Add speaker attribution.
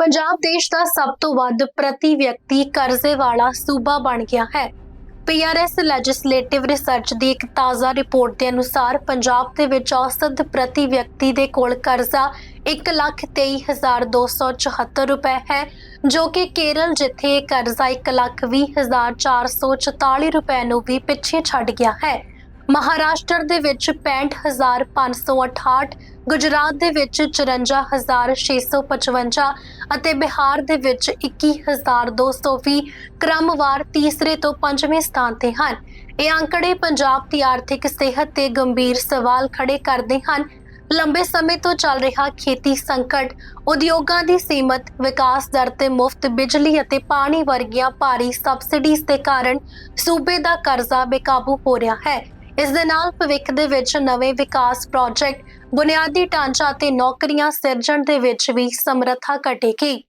Speaker 1: ਪੰਜਾਬ ਦੇਸ਼ ਦਾ ਸਭ ਤੋਂ ਵੱਧ ਪ੍ਰਤੀ ਵਿਅਕਤੀ ਕਰਜ਼ੇ ਵਾਲਾ ਸੂਬਾ ਬਣ ਗਿਆ ਹੈ। ਪੀਆਰਐਸ ਲੈਜਿਸਲੇਟਿਵ ਰਿਸਰਚ ਦੀ ਇੱਕ ਤਾਜ਼ਾ ਰਿਪੋਰਟ ਦੇ ਅਨੁਸਾਰ ਪੰਜਾਬ ਦੇ ਵਿੱਚ ਔਸਤ ਪ੍ਰਤੀ ਵਿਅਕਤੀ ਦੇ ਕੋਲ ਕਰਜ਼ਾ 1,23,274 ਰੁਪਏ ਹੈ ਜੋ ਕਿ ਕੇਰਲ ਜਿੱਥੇ ਇਹ ਕਰਜ਼ਾ 1,20,444 ਰੁਪਏ ਨੂੰ ਵੀ ਪਿੱਛੇ ਛੱਡ ਗਿਆ ਹੈ। ਮਹਾਰਾਸ਼ਟਰ ਦੇ ਵਿੱਚ 65568 ਗੁਜਰਾਤ ਦੇ ਵਿੱਚ 54655 ਅਤੇ ਬਿਹਾਰ ਦੇ ਵਿੱਚ 21220 ਕ੍ਰਮਵਾਰ ਤੀਸਰੇ ਤੋਂ ਪੰਜਵੇਂ ਸਥਾਨ ਤੇ ਹਨ। ਇਹ ਅੰਕੜੇ ਪੰਜਾਬ ਦੀ ਆਰਥਿਕ ਸਿਹਤ ਤੇ ਗੰਭੀਰ ਸਵਾਲ ਖੜੇ ਕਰਦੇ ਹਨ। ਲੰਬੇ ਸਮੇਂ ਤੋਂ ਚੱਲ ਰਿਹਾ ਖੇਤੀ ਸੰਕਟ, ਉਦਯੋਗਾਂ ਦੀ ਸੀਮਤ ਵਿਕਾਸ ਦਰ ਤੇ ਮੁਫਤ ਬਿਜਲੀ ਅਤੇ ਪਾਣੀ ਵਰਗੀਆਂ ਭਾਰੀ ਸਬਸਿਡੀਜ਼ ਦੇ ਕਾਰਨ ਸੂਬੇ ਦਾ ਕਰਜ਼ਾ ਬੇਕਾਬੂ ਹੋ ਰਿਹਾ ਹੈ। ਇਸ ਦੇ ਨਾਲ ਭਵਿੱਖ ਦੇ ਵਿੱਚ ਨਵੇਂ ਵਿਕਾਸ ਪ੍ਰੋਜੈਕਟ ਬੁਨਿਆਦੀ ਢਾਂਚਾ ਅਤੇ ਨੌਕਰੀਆਂ ਸਿਰਜਣ ਦੇ ਵਿੱਚ ਵੀ ਸਮਰੱਥਾ ਘਟੇਗੀ।